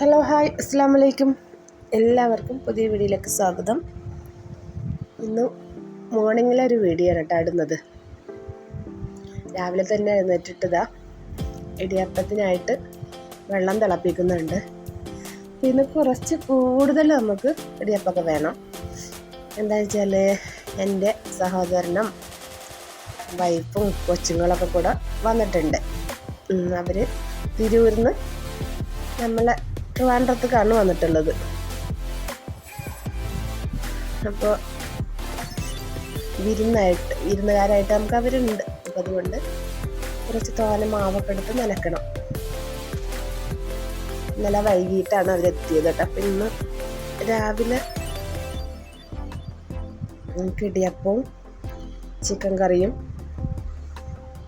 Hello hi. അസ്സാം വലൈക്കും എല്ലാവർക്കും പുതിയ വീഡിയോയിലേക്ക് സ്വാഗതം. ഇന്ന് മോർണിംഗിലൊരു വീഡിയോ ആണ് കേട്ടോ ഇടുന്നത്. രാവിലെ തന്നെ എഴുന്നേറ്റിട്ടതാ. ഇടിയപ്പത്തിനായിട്ട് വെള്ളം തിളപ്പിക്കുന്നുണ്ട്. പിന്നെ കുറച്ച് കൂടുതൽ നമുക്ക് ഇടിയപ്പമൊക്കെ വേണം. എന്താ വെച്ചാൽ എന്റെ സഹോദരനും വൈഫും കൊച്ചുങ്ങളൊക്കെ കൂടെ വന്നിട്ടുണ്ട്. അവർ തിരൂരിന്ന് നമ്മളെ ട്രിവാൻഡ്രത്തേക്കാണ് വന്നിട്ടുള്ളത്. അപ്പോൾ വിരുന്നായിട്ട് വിരുന്നുകാരായിട്ട് നമുക്ക് അവരുണ്ട്. അപ്പം അതുകൊണ്ട് കുറച്ച് തോന മാവൊക്കെ എടുത്ത് നനക്കണം. നല്ല വൈകിട്ടാണ് അവരെത്തിയത് കേട്ടോ. അപ്പം ഇന്ന് രാവിലെ കിടിയപ്പവും ചിക്കൻ കറിയും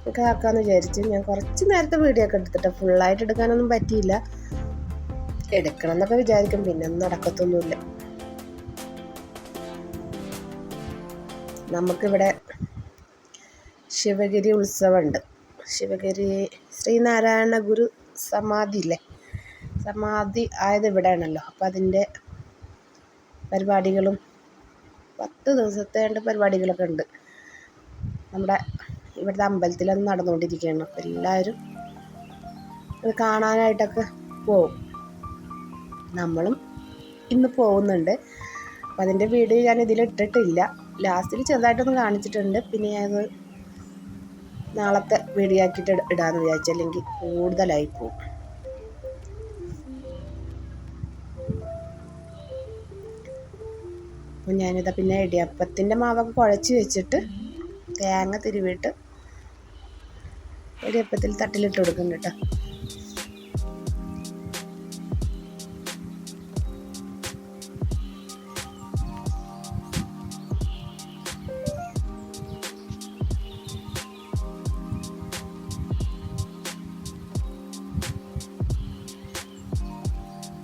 ഒക്കെ ആക്കാമെന്ന് വിചാരിച്ചു ഞാൻ കുറച്ച് നേരത്തെ വീഡിയോ ഒക്കെ എടുത്തിട്ട് ഫുള്ളായിട്ട് എടുക്കാനൊന്നും പറ്റിയില്ല. എടുക്കണം എന്നൊക്കെ വിചാരിക്കും. പിന്നെ നടക്കത്തൊന്നുമില്ല. നമുക്കിവിടെ ശിവഗിരി ഉത്സവമുണ്ട്. ശിവഗിരി ശ്രീനാരായണ ഗുരു സമാധി ഇല്ലേ സമാധി ആയത് ഇവിടെയാണല്ലോ. അപ്പം അതിന്റെ പരിപാടികളും പത്ത് ദിവസത്തെ പരിപാടികളൊക്കെ ഉണ്ട്. നമ്മുടെ ഇവിടുത്തെ അമ്പലത്തിലൊന്നും നടന്നുകൊണ്ടിരിക്കുകയാണ്. അപ്പം എല്ലാവരും അത് കാണാനായിട്ടൊക്കെ പോവും. നമ്മളും ഇന്ന് പോകുന്നുണ്ട്. അപ്പം അതിന്റെ വീഡിയോ ഞാൻ ഇതിൽ ഇട്ടിട്ടില്ല. ലാസ്റ്റിൽ ചെറുതായിട്ടൊന്ന് കാണിച്ചിട്ടുണ്ട്. പിന്നെ ഞാനത് നാളത്തെ വീഡിയോ ആക്കിയിട്ട് ഇടാമെന്ന് വിചാരിച്ചു. അല്ലെങ്കിൽ കൂടുതലായി പോകും. അപ്പം ഞാനിതാ പിന്നെ ഇടിയപ്പത്തിന്റെ മാവൊക്കെ കുഴച്ച് വെച്ചിട്ട് തേങ്ങ തിരുവിട്ട് ഇടിയപ്പത്തിൽ തട്ടിലിട്ട് കൊടുക്കുന്നുണ്ട് കേട്ടോ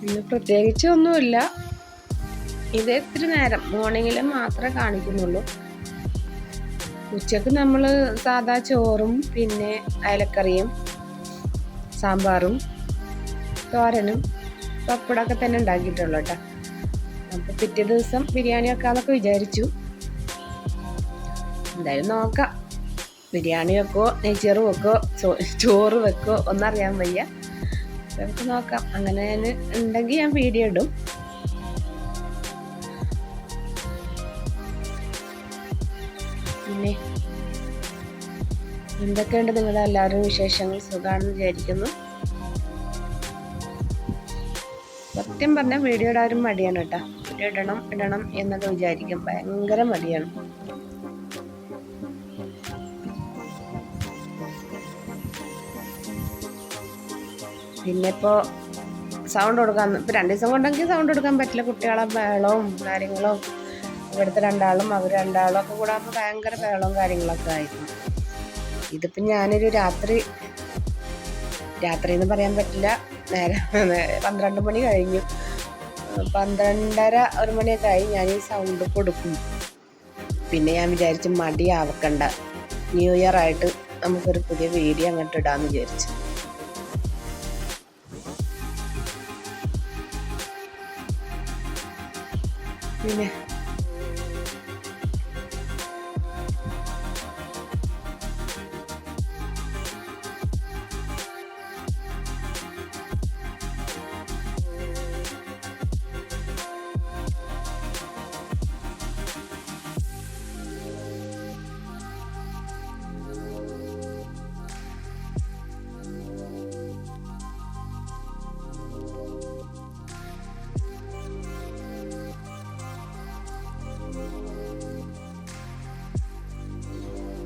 ഇന്ന് പ്രത്യേകിച്ച് ഒന്നുമില്ല ഇത് ഇത്തിരി നേരം മോർണിംഗിൽ മാത്രമേ കാണിക്കുന്നുള്ളൂ. ഉച്ചയ്ക്ക് നമ്മൾ സാധാ ചോറും പിന്നെ അയലക്കറിയും സാമ്പാറും തോരനും പപ്പടമൊക്കെ തന്നെ ഉണ്ടാക്കിയിട്ടുള്ളൂ കേട്ടോ. അപ്പോൾ പിറ്റേ ദിവസം ബിരിയാണി വെക്കാമെന്നൊക്കെ വിചാരിച്ചു. എന്തായാലും നോക്കാം. ബിരിയാണി വെക്കോ നെയ്ച്ചോറ് വെക്കോ ചോറ് വെക്കോ ഒന്നറിയാൻ വയ്യ. നമുക്ക് നോക്കാം. അങ്ങനെ ഉണ്ടെങ്കിൽ ഞാൻ വീഡിയോ ഇടും. പിന്നെ എന്തൊക്കെയുണ്ട് നിങ്ങളുടെ എല്ലാവരും വിശേഷങ്ങൾ? സുഖമാണെന്ന് വിചാരിക്കുന്നു. സത്യം പറഞ്ഞാൽ വീഡിയോ ഇടാനും മടിയാണ് കേട്ടോ. വീഡിയോ ഇടണം ഇടണം എന്നൊക്കെ വിചാരിക്കും. ഭയങ്കര മടിയാണ്. പിന്നെ ഇപ്പോൾ സൗണ്ട് കൊടുക്കാൻ ഇപ്പം രണ്ട് ദിവസം കൊണ്ടെങ്കിൽ സൗണ്ട് കൊടുക്കാൻ പറ്റില്ല. കുട്ടികളെ ബഹളവും കാര്യങ്ങളും. ഇവിടുത്തെ രണ്ടാളും അവർ രണ്ടാളും ഒക്കെ കൂടെ ഭയങ്കര ബഹളവും കാര്യങ്ങളൊക്കെ ആയിരുന്നു. ഇതിപ്പം ഞാനൊരു രാത്രി രാത്രി എന്ന് പറയാൻ പറ്റില്ല. നേരെ പന്ത്രണ്ട് മണി കഴിഞ്ഞു. പന്ത്രണ്ടര ഒരു മണിയൊക്കെ ആയി ഞാൻ ഈ സൗണ്ട് കൊടുക്കും. പിന്നെ ഞാൻ വിചാരിച്ചു മടിയാവക്കണ്ട. ന്യൂ ഇയർ ആയിട്ട് നമുക്കൊരു പുതിയ വീഡിയോ അങ്ങോട്ട് ഇടാമെന്ന് വിചാരിച്ചു. പിന്നെ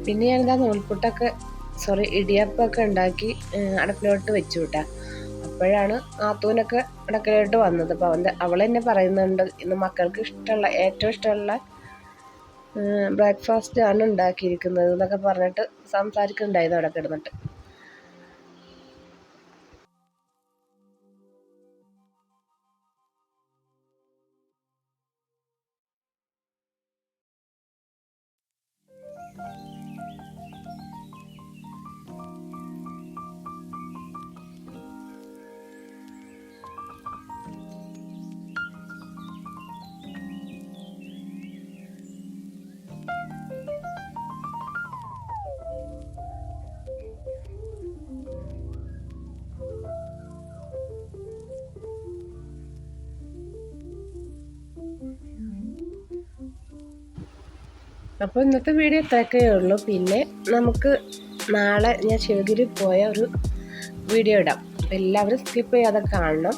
പിന്നെ ഞാനിതാ നൂൽപുട്ടൊക്കെ സോറി ഇടിയപ്പമൊക്കെ ഉണ്ടാക്കി അടുപ്പിലോട്ട് വെച്ചു വിട്ടാ അപ്പോഴാണ് ആത്തൂനൊക്കെ അടുക്കളയിലോട്ട് വന്നത്. അപ്പോൾ അവന്റെ അവൾ തന്നെ പറയുന്നുണ്ട് ഇന്ന് മക്കൾക്ക് ഇഷ്ടമുള്ള ഏറ്റവും ഇഷ്ടമുള്ള ബ്രേക്ക്ഫാസ്റ്റ് ആണ് ഉണ്ടാക്കിയിരിക്കുന്നത് എന്നൊക്കെ പറഞ്ഞിട്ട് സംസാരിക്കുന്നുണ്ടായിരുന്നു അവിടെ കിടന്നിട്ട് അപ്പോൾ ഇന്നത്തെ വീഡിയോ ഇത്രയൊക്കെ ഉള്ളൂ. പിന്നെ നമുക്ക് നാളെ ഞാൻ ശിവഗിരി പോയ ഒരു വീഡിയോ ഇടാം. അപ്പോൾ എല്ലാവരും സ്കിപ്പ് ചെയ്യാതെ കാണണം.